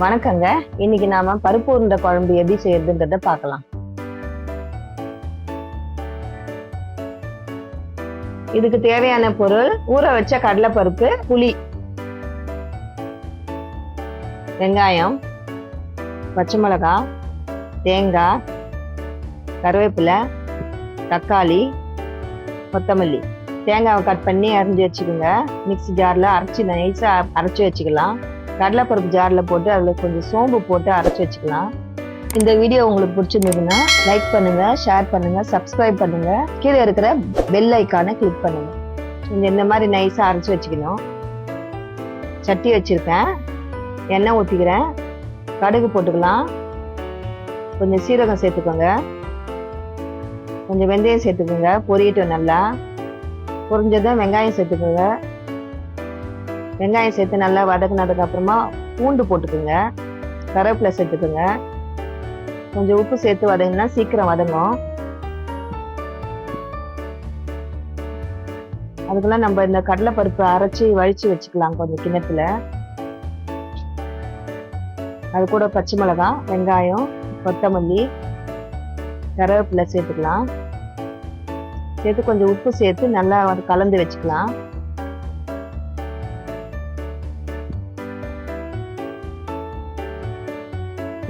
வணக்கங்க. இன்னைக்கு நாம பருப்பு உருண்டை குழம்பு எப்படி செய்யறதுன்றத பார்க்கலாம். இதுக்கு தேவையான பொருள் ஊற வச்ச கடலைப்பருப்பு புளி வெங்காயம் பச்சை மிளகாய் தேங்காய் கருவேப்பிலை தக்காளி கொத்தமல்லி. தேங்காவை கட் பண்ணி அரைஞ்சி வச்சுக்கோங்க. மிக்ஸி ஜாரில் அரைச்சி நைஸாக அரைச்சி வச்சுக்கலாம். கடலைப்பருப்பு ஜாரில் போட்டு அதில் கொஞ்சம் சோம்பு போட்டு அரைச்சி வச்சுக்கலாம். இந்த வீடியோ உங்களுக்கு பிடிச்சிருந்ததுன்னா லைக் பண்ணுங்க ஷேர் பண்ணுங்க சப்ஸ்கிரைப் பண்ணுங்க. கீழே இருக்கிற பெல் ஐக்கானை கிளிக் பண்ணுங்க. இந்த இந்த மாதிரி நைஸாக அரைச்சி வச்சுக்கணும். சட்டி வச்சுருக்கேன். எண்ணெய் ஊற்றிக்கிறேன் கடுகு போட்டுக்கலாம். கொஞ்சம் சீரகம் சேர்த்துக்கோங்க. கொஞ்சம் வெந்தயம் சேர்த்துக்கோங்க. பொரியட்டும் நல்லா. பொரிஞ்சதும் வெங்காயம் சேர்த்துக்கோங்க. வெங்காயம் சேர்த்து நல்லா வதக்குனதுக்கு அப்புறமா பூண்டு போட்டுக்கோங்க. கருவேப்பிலை சேர்த்துக்கோங்க. கொஞ்சம் உப்பு சேர்த்து வதங்கினா சீக்கிரம் வதங்கும் அதுக்கெல்லாம் நம்ம இந்த கடலைப்பருப்பு அரைச்சி வழிச்சு வச்சுக்கலாம் கொஞ்சம் கிணத்துல அது கூட பச்சை மிளகாய் வெங்காயம் கொத்தமல்லி கருவேப்பிலை சேர்த்துக்கலாம். சேர்த்து கொஞ்சம் உப்பு சேர்த்து நல்லா கலந்து வச்சுக்கலாம்.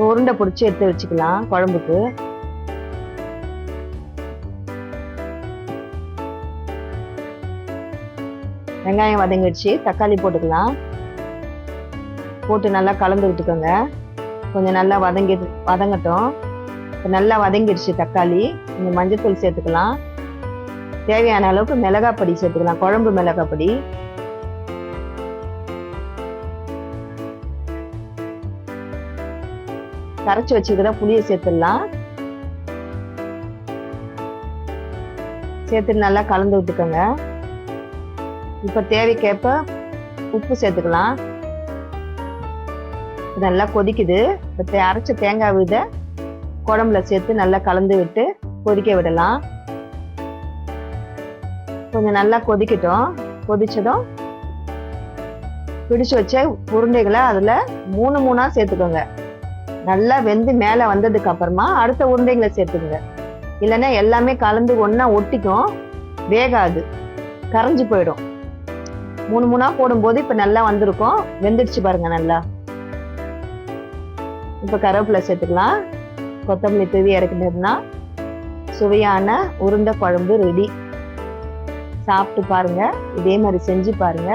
உருண்டை பிடிச்சி எடுத்து வச்சுக்கலாம் குழம்புக்கு. வெங்காயம் வதங்கிடுச்சு தக்காளி போட்டுக்கலாம். போட்டு நல்லா கலந்து விட்டுக்கோங்க. கொஞ்சம் நல்லா வதங்கி வதங்கட்டும். நல்லா வதங்கிடுச்சு தக்காளி இந்த மஞ்சத்தூள் சேர்த்துக்கலாம். தேவையான அளவுக்கு மிளகாப்பொடி சேர்த்துக்கலாம் குழம்பு மிளகாப்பொடி கரைச்சி வச்சுக்கிற புளியை சேர்த்துடலாம். சேர்த்து நல்லா கலந்து விட்டுக்கோங்க. இப்போ தேவைக்கேற்ப உப்பு சேர்த்துக்கலாம். நல்லா கொதிக்குது. இப்போ அரைச்ச தேங்காய் வித குழம்புல சேர்த்து நல்லா கலந்து விட்டு கொதிக்க விடலாம். கொஞ்சம் நல்லா கொதிக்கட்டும். கொதிச்சதும் பிடிச்சு வச்ச உருண்டைகளை அதில் மூணு மூணாக சேர்த்துக்கோங்க. நல்லா வெந்து மேலே வந்ததுக்கு அப்புறமா அடுத்த உருண்டைங்களை சேர்த்துக்குங்க. இல்லைன்னா எல்லாமே கலந்து ஒன்றா ஒட்டிக்கும். வேகாது. கரைஞ்சு போயிடும். மூணு மூணா போடும்போது இப்போ நல்லா வந்திருக்கும். வெந்துடுச்சு பாருங்க நல்லா. இப்போ கருவேப்பிலை சேர்த்துக்கலாம். கொத்தமல்லி தூவி இறக்குனதுன்னா சுவையான உருண்டை குழம்பு ரெடி சாப்பிட்டு பாருங்க. இதே மாதிரி செஞ்சு பாருங்க.